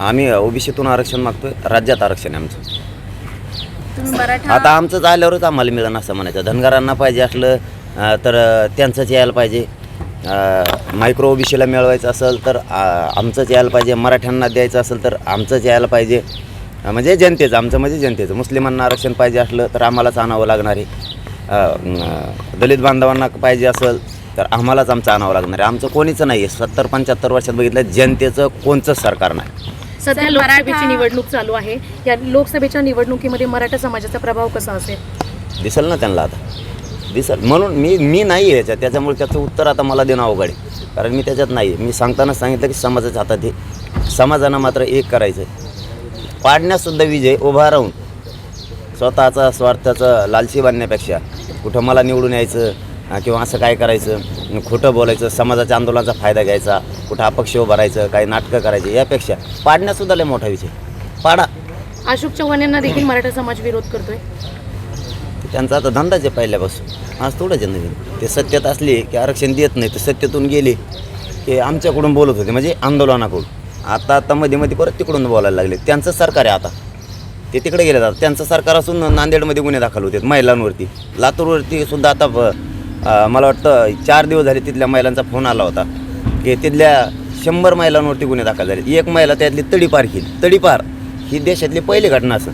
आम्ही ओबीसीतून आरक्षण मागतोय राज्यात आरक्षण आहे आमचं. तुम्ही मराठा आता आमचंच आल्यावरच आम्हाला मिळणं असं म्हणायचं. धनगरांना पाहिजे असलं अं, तर अं, त्यांचंच यायला पाहिजे. मायक्रो ओबीसीला मिळवायचं असेल तर अं, आमचंच यायला पाहिजे. मराठ्यांना द्यायचं असेल तर आमचंच यायला पाहिजे. अं, म्हणजे जनतेचं आमचं म्हणजे जनतेचं. मुस्लिमांना आरक्षण पाहिजे असलं तर आम्हालाच आणावं लागणार आहे. अं, अं, दलित बांधवांना पाहिजे असेल तर आम्हालाच आमचं आणावं लागणार आहे. आमचं कोणीच नाही आहे. सत्तर पंच्याहत्तर वर्षात बघितलं जनतेचं कोणचंच सरकार नाही. सध्या लोकसभेची निवडणूक चालू आहे. या लोकसभेच्या निवडणुकीमध्ये मराठा समाजाचा प्रभाव कसा असेल? दिसेल ना त्यांना आता. दिसेल. म्हणून मी मी नाही आहे याच्यात. त्याच्यामुळे त्याचं उत्तर आता मला देणं अवघड आहे. कारण मी त्याच्यात नाही आहे. मी सांगताना सांगितलं की समाजाच्या हातात आहे. समाजानं मात्र एक करायचं आहे पाडण्यासुद्धा विजय उभा राहून स्वतःचा स्वार्थाचं लालची बांधण्यापेक्षा कुठं मला निवडून यायचं किंवा असं काय करायचं खोटं बोलायचं समाजाच्या आंदोलनाचा फायदा घ्यायचा कुठं अपक्ष उभं राहायचं काही नाटकं करायची यापेक्षा पाडण्यासुद्धा लय मोठा विषय. पाडा. अशोक चव्हाण यांना देखील मराठा समाज विरोध करतोय. त्यांचा आता धंदाच आहे पहिल्यापासून आज थोडंच आहे नवीन ते सत्यात असले की आरक्षण देत नाही तर सत्यातून गेले की आमच्याकडून बोलत होते म्हणजे आंदोलनाकडून. आता आता मध्ये मध्ये परत तिकडून बोलायला लागले. त्यांचं सरकार आहे आता. ते तिकडे गेले जातात त्यांचं सरकार असून नांदेडमध्ये गुन्हे दाखल होते महिलांवरती. लातूरवरती सुद्धा आता मला वाटतं चार दिवस झाले तिथल्या महिलांचा फोन आला होता. की तिथल्या शंभर महिलांवरती गुन्हे दाखल झाले. एक महिला त्यातली तडीपार केली तडीपार ही देशातली पहिली घटना असं.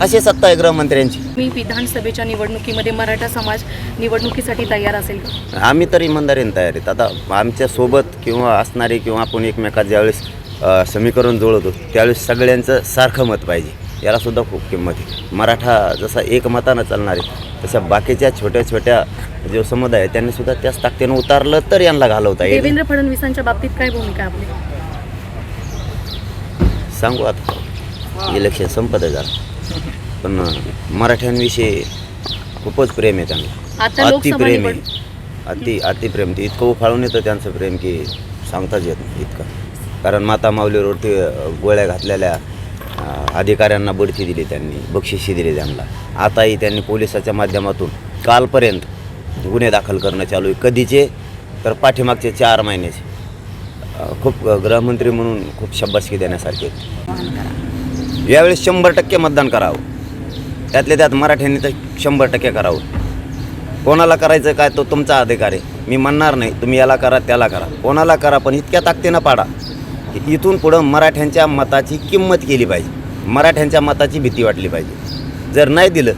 अशी सत्ता आहे गृहमंत्र्यांची. मी विधानसभेच्या निवडणुकीमध्ये मराठा समाज निवडणुकीसाठी तयार असेल आम्ही तर इमानदारीने तयार आहेत. आता आमच्यासोबत किंवा असणारे किंवा आपण एकमेकात ज्यावेळेस समीकरण जुळवतो त्यावेळेस सगळ्यांचं सारखं मत पाहिजे. याला सुद्धा खूप किंमत आहे. मराठा जसा एकमतानं चालणार आहे तशा बाकीच्या छोट्या छोट्या जो समुदाय आहे त्यांनी सुद्धा त्याच ताकदीनं उतारलं तर यांना घालवता येईल. देवेंद्र फडणवीसांच्या बाबतीत काय भूमिका आपली? सांगू आता. इलेक्शन संपत जरा. पण मराठ्यांविषयी खूपच प्रेम आहे त्यांना. आता लोकसभा अतिप्रेम आहे. निवड अति अतिप्रेम ते इतकं उफाळून येतं त्यांचं प्रेम की सांगताच येत नाही इतकं. कारण माता माऊलीवरती अ, गोळ्या घातलेल्या अधिकाऱ्यांना बढती दिली त्यांनी बक्षिशी दिली त्यांना. आताही त्यांनी पोलिसाच्या माध्यमातून कालपर्यंत गुन्हे दाखल करणं चालू आहे. कधीचे? तर पाठीमागचे चार महिन्याचे खूप गृहमंत्री म्हणून खूप शब्बासकी देण्यासारखे यावेळेस शंभर टक्के मतदान करावं. त्यातल्या त्यात मराठ्यांनी तर शंभर टक्के करावं. कोणाला करायचं काय तो तुमचा अधिकार आहे. मी म्हणणार नाही तुम्ही याला करा त्याला करा. कोणाला करा पण इतक्या ताकदीनं पाडा. की इथून पुढं मराठ्यांच्या मताची किंमत केली पाहिजे. मराठ्यांच्या मताची भीती वाटली पाहिजे. जर नाही दिलं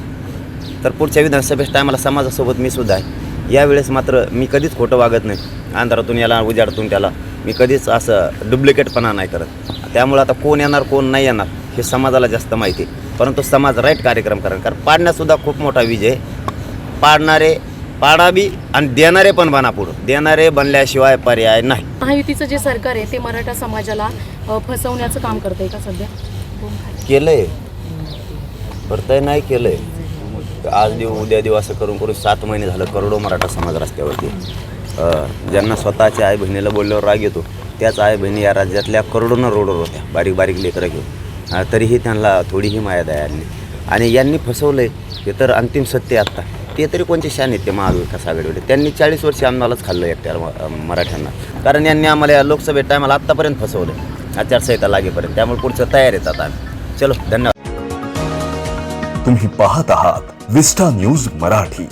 तर पुढच्या विधानसभेच्या टायमाला समाजासोबत मी सुद्धा आहे. यावेळेस मात्र मी कधीच खोटं वागत नाही. अंधारातून याला उजाडतून त्याला. मी कधीच असं डुप्लिकेटपणा नाही करत. त्यामुळे आता कोण येणार कोण नाही येणार हे समाजाला जास्त माहिती आहे. परंतु समाज राईट कार्यक्रम करा कारण पाडण्यासुद्धा खूप मोठा विजय आहे. पाडणारे पाडावी आणि देणारे पण बना पुढं. देणारे बनल्याशिवाय पर्याय नाही. महायुतीचं जे सरकार आहे ते मराठा समाजाला फसवण्याचं काम करतंय का सध्या? केलंय. भरतंय नाही केलंय. आज देऊ उद्या देऊ असं करून करून सात महिने झालं करोडो मराठा समाज रस्त्यावरती. ज्यांना स्वतःच्या आई बहिणीला बोलल्यावर राग येतो त्याच आई बहिणी या राज्यातल्या करोडोनं रोडवर होत्या. बारीक बारीक लेकरं घेऊन. तरीही त्यांना थोडीही माया दया आणि यांनी फसवलंय ते तर अंतिम सत्य आत्ता. ते तरी कोणते शान आहेत ते महाविकास आघाडीवाले? त्यांनी चाळीस वर्ष आम्हालाच खाल्लं एकट्या मराठ्यांना. कारण यांनी आम्हाला या लोकसभेत टायमाला आत्तापर्यंत फसवलं आचारसंहिता लागेपर्यंत. त्यामुळे पुढचं तयार येतात आम्ही. चलो धन्यवाद. तुम्ही पाहत आहात विस्टा न्यूज मराठी.